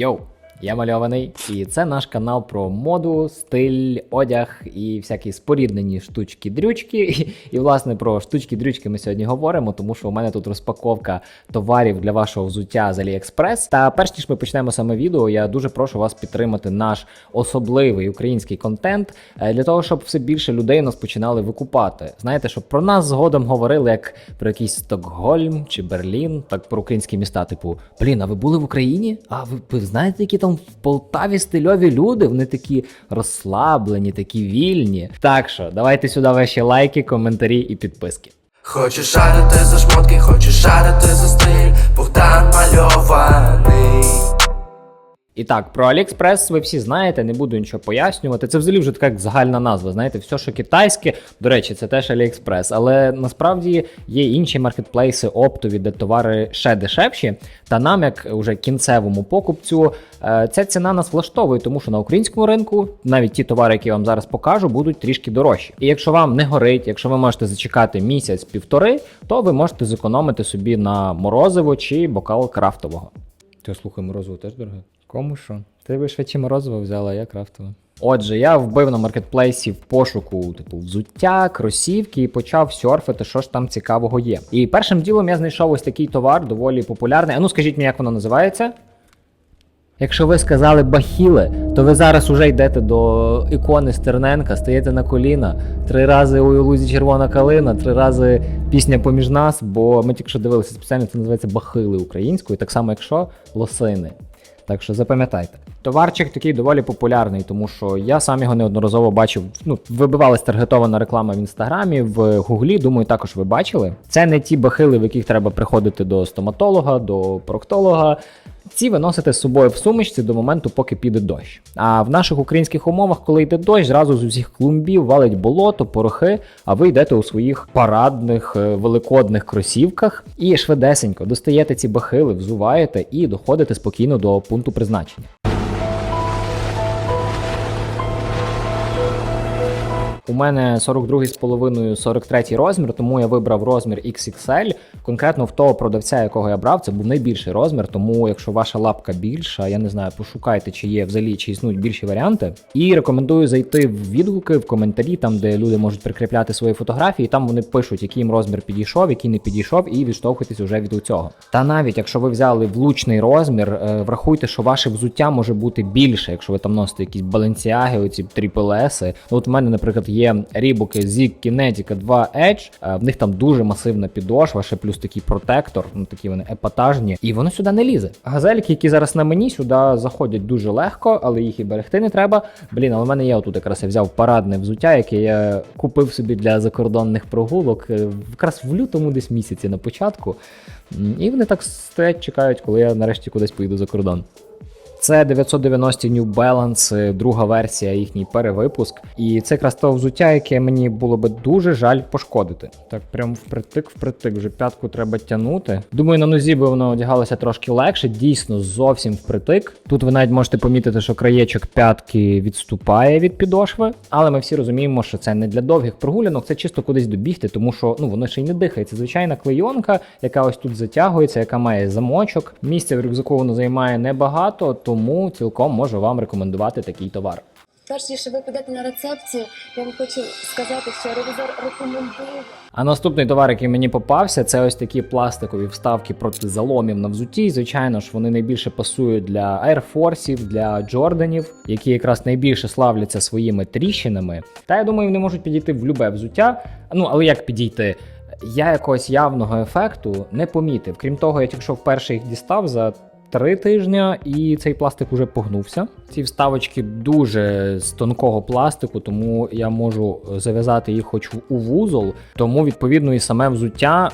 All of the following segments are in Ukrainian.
Yo. Я мальований, і це наш канал про моду, стиль, одяг і всякі споріднені штучки-дрючки. І, власне про штучки-дрючки ми сьогодні говоримо, тому що у мене тут розпаковка товарів для вашого взуття з AliExpress. Та перш ніж ми почнемо саме відео, я дуже прошу вас підтримати наш особливий український контент е, для того, щоб все більше людей нас починали викупати. Знаєте, щоб про нас згодом говорили як про якийсь Стокгольм чи Берлін, так про українські міста, типу, блін, а ви були в Україні? А ви, ви знаєте, які там в Полтаві стильові люди? Вони такі розслаблені, такі вільні. Так що давайте сюди ваші лайки, коментарі і підписки. Хочу шарити за шмотки, хочу шарити за стиль, Богдан мальований. І так, про AliExpress ви всі знаєте, не буду нічого пояснювати. Це взагалі вже така загальна назва. Знаєте, все, що китайське, до речі, це теж AliExpress. Але насправді є інші маркетплейси оптові, де товари ще дешевші. Та нам, як уже кінцевому покупцю, е, ця ціна нас влаштовує, тому що на українському ринку навіть ті товари, які я вам зараз покажу, будуть трішки дорожчі. І якщо вам не горить, якщо ви можете зачекати місяць-півтори, то ви можете зекономити собі на морозиво чи бокал крафтового. Ти слухай, морозиво теж дороге. Кому що? Ти би швидше морозиво взяла, а я крафтове. Отже, я вбив на маркетплейсі в пошуку, типу, взуття, кросівки і почав серфити, що ж там цікавого є. І першим ділом я знайшов ось такий товар, доволі популярний. А ну скажіть мені, як воно називається? Якщо ви сказали бахіли, то ви зараз уже йдете до ікони Стерненка, стаєте на коліна, три рази у лузі червона калина, три рази пісня поміж нас, бо ми тільки що дивилися спеціально, це називається бахили українською, так само, як що лосини. Так що запам'ятайте. Товарчик такий доволі популярний, тому що я сам його неодноразово бачив. Ну, вибивалась таргетована реклама в інстаграмі, в гуглі. Думаю, також ви бачили. Це не ті бахили, в яких треба приходити до стоматолога, до проктолога. Ці ви носите з собою в сумочці до моменту, поки піде дощ. А в наших українських умовах, коли йде дощ, зразу з усіх клумбів валить болото, порохи, а ви йдете у своїх парадних е, великодних кросівках і швидесенько достаєте ці бахили, взуваєте і доходите спокійно до пункту призначення. У мене 42,5 43 розмір, тому я вибрав розмір XXL. Конкретно в того продавця, якого я брав, це був найбільший розмір. Тому, якщо ваша лапка більша, я не знаю, пошукайте, чи є взагалі чи існують більші варіанти. І рекомендую зайти в відгуки, в коментарі, там де люди можуть прикріпляти свої фотографії. Там вони пишуть, який їм розмір підійшов, який не підійшов, і відштовхуйтесь уже від цього. Та навіть якщо ви взяли влучний розмір, е, врахуйте, що ваше взуття може бути більше, якщо ви там носите якісь баленсіаги, оці тріпл-еси. Ну, от у мене, наприклад, є рібуки Zig Kinetica 2 Edge, е, в них там дуже масивна підошва, ще плюс такий протектор, ну такі вони епатажні, і воно сюди не лізе. Газельки, які зараз на мені, сюди заходять дуже легко, але їх і берегти не треба. Блін, але в мене є отут якраз я взяв парадне взуття, яке я купив собі для закордонних прогулок, е, якраз в лютому десь місяці на початку. І вони так стоять, чекають, коли я нарешті кудись поїду за кордон. Це 990 New Balance, друга версія, їхній перевипуск. І це якраз те взуття, яке мені було би дуже жаль пошкодити. Так, прям впритик, впритик, вже п'ятку треба тягнути. Думаю, на нозі би воно одягалося трошки легше, дійсно зовсім впритик. Тут ви навіть можете помітити, що краєчок п'ятки відступає від підошви, але ми всі розуміємо, що це не для довгих прогулянок, це чисто кудись добігти, тому що ну воно ще й не дихає. Це звичайна клейонка, яка ось тут затягується, яка має замочок. Місця в рюкзаку воно займає небагато, тому цілком можу вам рекомендувати такий товар. Перш ніж ви підете на рецепцію, я вам хочу сказати, що ревізор рекомендує. А наступний товар, який мені попався, це ось такі пластикові вставки проти заломів на взутті. І, Звичайно ж, вони найбільше пасують для Air Force, для Джорданів, які якраз найбільше славляться своїми тріщинами. Та я думаю, вони можуть підійти в любе взуття. Ну але як підійти? Я якогось явного ефекту не помітив. Крім того, я тільки що вперше їх дістав за три тижні, і цей пластик уже погнувся. Ці вставочки дуже з тонкого пластику, тому я можу зав'язати їх хоч у вузол, тому відповідно і саме взуття.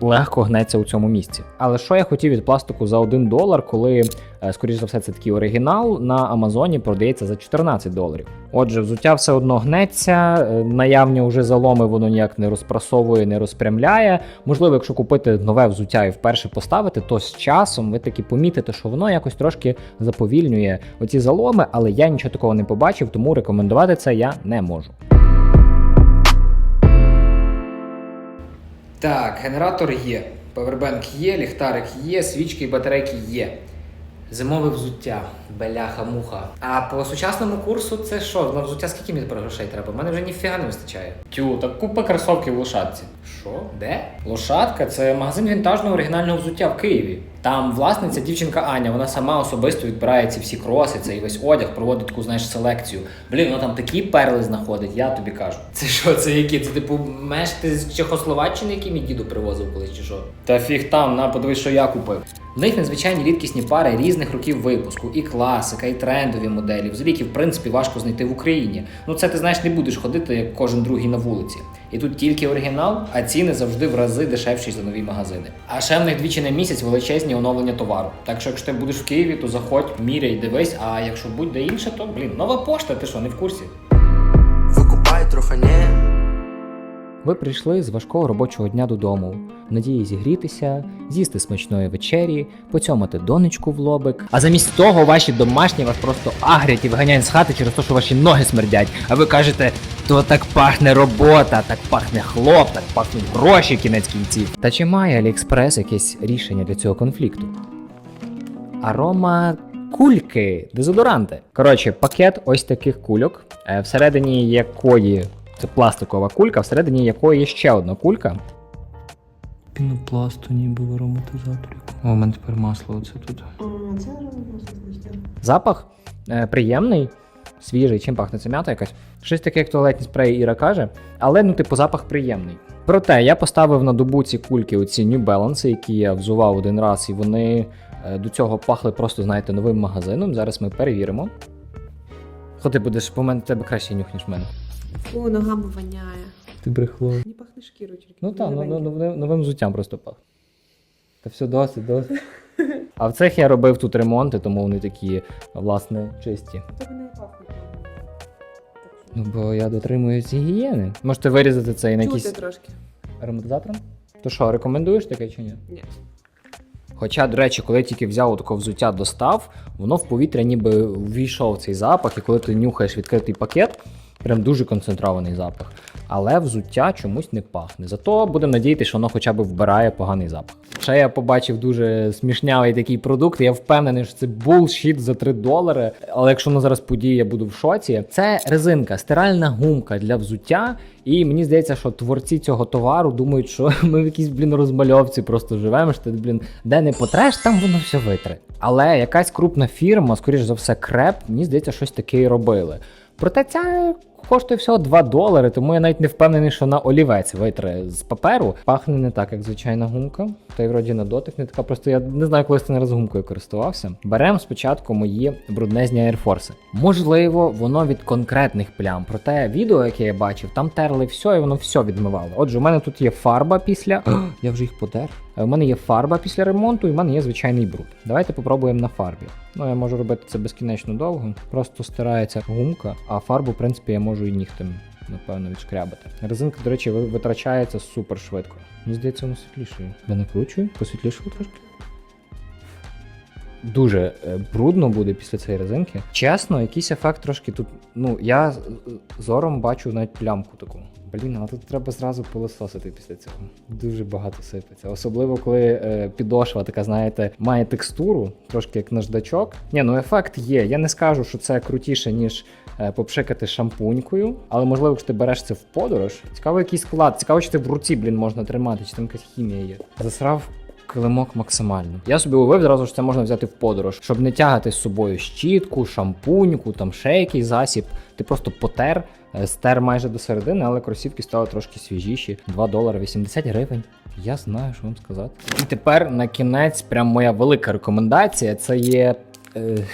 Легко гнеться у цьому місці. Але що я хотів від пластику за 1 долар, коли, е, скоріш за все, це такий оригінал на Амазоні продається за 14 доларів. Отже, взуття все одно гнеться, е, наявні вже заломи воно ніяк не розпрасовує, не розпрямляє. Можливо, якщо купити нове взуття і вперше поставити, то з часом ви таки помітите, що воно якось трошки заповільнює оці заломи, але я нічого такого не побачив, тому рекомендувати це я не можу. Так, генератор є, павербенк є, ліхтарик є, свічки і батарейки є. Зимове взуття, беляха-муха. А по сучасному курсу це що? На взуття скільки мені тепер грошей треба? У мене вже ніфіга не вистачає. Тю, так купа кросовків в лошадці. Що? Де? Лошадка це магазин вінтажного оригінального взуття в Києві. Там власниця дівчинка Аня, вона сама особисто відбирає ці всі кроси, цей весь одяг, проводить таку, знаєш, селекцію. Блін, вона там такі перли знаходить, я тобі кажу. Це що, це які? Це типу мешти з Чехословаччини, які мій діду привозив колись чи що? Та фіг там, на подивись, що я купив. В них надзвичайні рідкісні пари різних років випуску, і класика, і трендові моделі. Взагалі, які, в принципі, важко знайти в Україні. Ну це ти знаєш, не будеш ходити як кожен другий на вулиці. І тут тільки оригінал, а ціни завжди в рази дешевші за нові магазини. А ще в них двічі на місяць величезні оновлення товару. Так що, якщо ти будеш в Києві, то заходь, міряй, дивись. А якщо будь-де інше, то блін, нова пошта, ти що, не в курсі? Викупай трохи не Ви прийшли з важкого робочого дня додому, в надії зігрітися, з'їсти смачної вечері, поцьомати донечку в лобик. А замість того ваші домашні вас просто агрять і виганяють з хати через те, що ваші ноги смердять. А ви кажете, то так пахне робота, так пахне хлоп, так пахнуть гроші кінець кінців. Та чи має Аліекспрес якесь рішення для цього конфлікту? Арома кульки, дезодоранти. Коротше, пакет ось таких кульок, е, всередині якої це пластикова кулька, всередині якої є ще одна кулька. Пінопласту, ніби в ароматизаторі. О, у мене тепер масло оце тут. Запах е, приємний, свіжий. Чим пахне? Це м'ята якась. Щось таке, як туалетні спреї Іра каже, але ну, типу, запах приємний. Проте я поставив на добу ці кульки, оці New Balance, які я взував один раз, і вони е, до цього пахли просто, знаєте, новим магазином. Зараз ми перевіримо. Ходи будеш, по мене тебе краще нюх, ніж в мене. Фу, ногами воняє. Ти брехло. Не пахне шкірою тільки. Ну так, ну, ну, новим, новим взуттям просто пахне. Та все досить, досить. А в цех я робив тут ремонти, тому вони такі, власне, чисті. Та вони і пахнуть. Ну, бо я дотримуюсь гігієни. Можете вирізати це і на Чути якийсь трошки. ароматизатором? То що, рекомендуєш таке чи ні? Ні. Хоча, до речі, коли я тільки взяв такого взуття достав, воно в повітря ніби ввійшов цей запах, і коли ти нюхаєш відкритий пакет, прям дуже концентрований запах. Але взуття чомусь не пахне. Зато будемо надіятися, що воно хоча б вбирає поганий запах. Ще я побачив дуже смішнявий такий продукт. Я впевнений, що це булшіт за 3 долари. Але якщо воно зараз подіє, я буду в шоці. Це резинка, стиральна гумка для взуття. І мені здається, що творці цього товару думають, що ми в якійсь блін розмальовці просто живемо. Що ти, блін, де не потреш, там воно все витре. Але якась крупна фірма, скоріш за все, креп, мені здається, щось таке і робили. Проте ця коштує всього 2 долари, тому я навіть не впевнений, що на олівець витре з паперу. Пахне не так, як звичайна гумка. Та й вроді на дотик не така. Просто я не знаю, коли не раз гумкою користувався. Беремо спочатку мої бруднезні Force. Можливо, воно від конкретних плям. Проте відео, яке я бачив, там терли все і воно все відмивало. Отже, у мене тут є фарба після. я вже їх подер. Е, У мене є фарба після ремонту, і в мене є звичайний бруд. Давайте попробуємо на фарбі. Ну, я можу робити це безкінечно довго. Просто стирається гумка, а фарбу, в принципі, я можу і нігтем, напевно, відшкрябати. Резинка, до речі, витрачається супер швидко. Мені здається, воно світлішає. Я накручую, посвітлішу трошки. Дуже е, брудно буде після цієї резинки. Чесно, якийсь ефект трошки тут. Ну, я зором бачу навіть плямку таку. Блін, а тут треба зразу пилососити після цього. Дуже багато сипеться. Особливо, коли е, підошва така, знаєте, має текстуру, трошки як наждачок. Ні, ну ефект є. Я не скажу, що це крутіше, ніж е, попшикати шампунькою. Але можливо, якщо ти береш це в подорож. Цікаво, який склад. Цікаво, чи ти в руці, блін, можна тримати, чи там якась хімія є. Засрав килимок максимально. Я собі уявив зразу, що це можна взяти в подорож, щоб не тягати з собою щітку, шампуньку, там ще якийсь засіб. Ти просто потер, е, стер майже до середини, але кросівки стали трошки свіжіші. 2 долари 80 гривень. Я знаю, що вам сказати. І тепер на кінець, прям моя велика рекомендація. Це є. Е...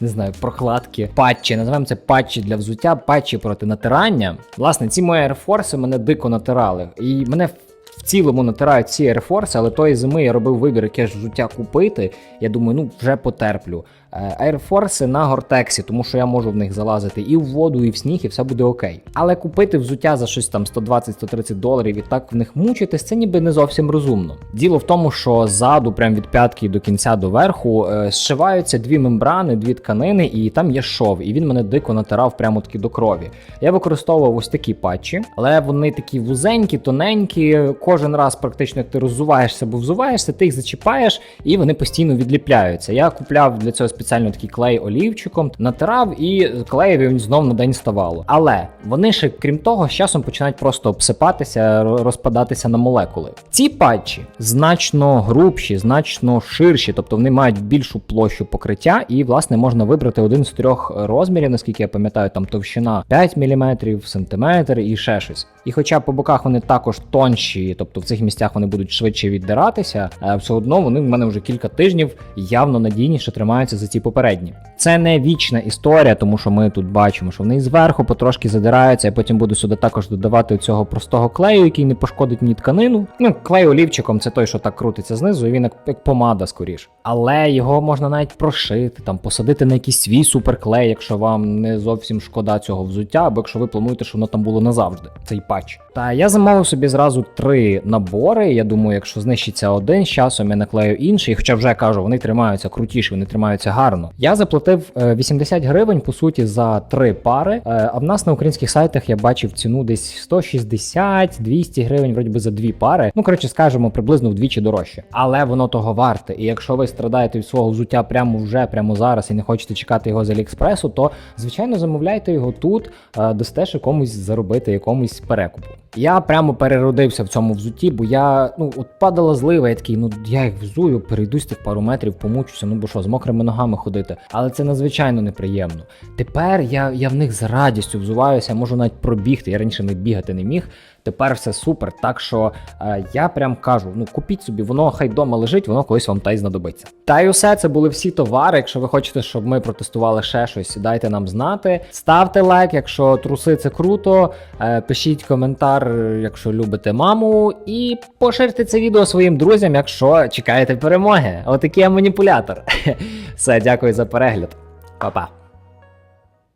Не знаю, прокладки, патчі, називаємо це патчі для взуття, патчі проти натирання. Власне, ці мої Air Force мене дико натирали. І мене в цілому натирають ці Air Force, але тої зими я робив вибір, яке ж взуття купити. Я думаю, ну вже потерплю. Е, Air Force на гортексі, тому що я можу в них залазити і в воду, і в сніг, і все буде окей. Але купити взуття за щось там 120-130 доларів і так в них мучитись, це ніби не зовсім розумно. Діло в тому, що ззаду, прям від п'ятки до кінця до верху, е, зшиваються дві мембрани, дві тканини, і там є шов, і він мене дико натирав прямо таки до крові. Я використовував ось такі патчі, але вони такі вузенькі, тоненькі, кожен раз, практично як ти роззуваєшся або взуваєшся, ти їх зачіпаєш і вони постійно відліпляються. Я купляв для цього спеціально такий клей олівчиком, натирав і клеїв він знов на день ставало. Але вони ще, крім того, з часом починають просто обсипатися, розпадатися на молекули. Ці патчі значно грубші, значно ширші, тобто вони мають більшу площу покриття, і власне можна вибрати один з трьох розмірів, наскільки я пам'ятаю, там товщина 5 мм, сантиметр і ще щось. І хоча по боках вони також тонші, тобто в цих місцях вони будуть швидше віддиратися, все одно вони в мене вже кілька тижнів явно надійніше тримаються за ці попередні. Це не вічна історія, тому що ми тут бачимо, що вони зверху потрошки задираються. Я потім буду сюди також додавати цього простого клею, який не пошкодить ні тканину. Ну, клей олівчиком це той, що так крутиться знизу, і він як помада скоріш. Але його можна навіть прошити, там посадити на якийсь свій суперклей, якщо вам не зовсім шкода цього взуття, або якщо ви плануєте, що воно там було назавжди, цей патч. Та я замовив собі зразу три набори. Я думаю, якщо знищиться один, з часом я наклею інший. Хоча вже кажу, вони тримаються крутіше, вони тримаються гарно. Я заплатив е, 80 гривень по суті за три пари. Е, А в нас на українських сайтах я бачив ціну десь 160-200 гривень, вроді би за дві пари. Ну коротше, скажемо, приблизно вдвічі дорожче. Але воно того варте. І якщо ви страдаєте від свого взуття прямо вже, прямо зараз, і не хочете чекати його з Аліекспресу, то звичайно замовляйте його тут, е, дасте ще комусь заробити якомусь перекупу. Я прямо переродився в цьому взутті, бо я ну от падала злива, я такий, ну я їх взую, перейдусь тих пару метрів, помучуся, ну бо що, з мокрими ногами ходити. Але це надзвичайно неприємно. Тепер я, я в них з радістю взуваюся, можу навіть пробігти. Я раніше не бігати не міг. Тепер все супер. Так що е, я прям кажу: ну купіть собі, воно хай вдома лежить, воно колись вам та й знадобиться. Та й усе це були всі товари. Якщо ви хочете, щоб ми протестували ще щось, дайте нам знати. Ставте лайк, якщо труси це круто. Е, пишіть коментар, якщо любите маму, і поширте це відео своїм друзям, якщо чекаєте перемоги. Отакий я маніпулятор. Все, дякую за перегляд. Па-па.